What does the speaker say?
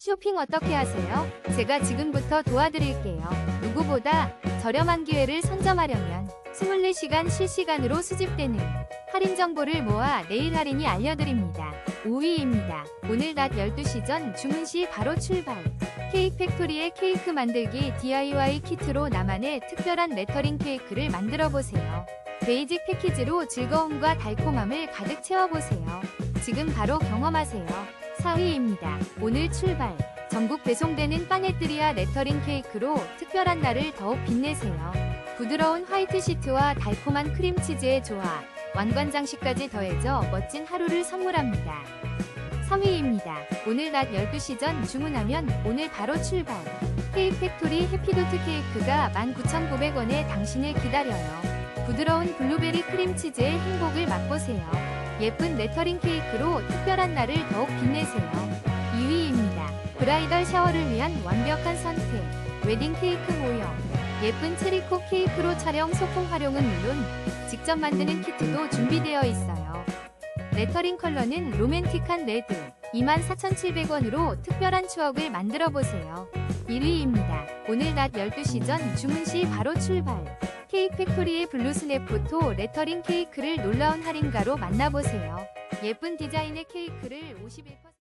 쇼핑 어떻게 하세요? 제가 지금부터 도와드릴게요. 누구보다 저렴한 기회를 선점하려면 24시간 실시간으로 수집되는 할인 정보를 모아 내일 할인이 알려드립니다. 5위입니다. 오늘 낮 12시 전 주문 시 바로 출발. 케이크 팩토리의 케이크 만들기 DIY 키트로 나만의 특별한 레터링 케이크를 만들어 보세요. 베이직 패키지로 즐거움과 달콤함을 가득 채워보세요. 지금 바로 경험하세요. 4위입니다. 오늘 출발. 전국 배송되는 파네뜨리아 레터링 케이크로 특별한 날을 더욱 빛내세요. 부드러운 화이트 시트와 달콤한 크림치즈의 조화, 왕관 장식까지 더해져 멋진 하루를 선물합니다. 3위입니다. 오늘 낮 12시 전 주문하면 오늘 바로 출발. 케이크 팩토리 해피도트 케이크가 19,900원에 당신을 기다려요. 부드러운 블루베리 크림치즈의 행복을 맛보세요. 예쁜 레터링 케이크로 특별한 날을 더욱 빛내세요. 2위입니다. 브라이덜 샤워를 위한 완벽한 선택. 웨딩 케이크 모형. 예쁜 체리코 케이크로 촬영 소품 활용은 물론 직접 만드는 키트도 준비되어 있어요. 레터링 컬러는 로맨틱한 레드. 24,700원으로 특별한 추억을 만들어 보세요. 1위입니다. 오늘 낮 12시 전 주문 시 바로 출발. 케이크 팩토리의 블루 스냅 포토 레터링 케이크를 놀라운 할인가로 만나보세요. 예쁜 디자인의 케이크를 51%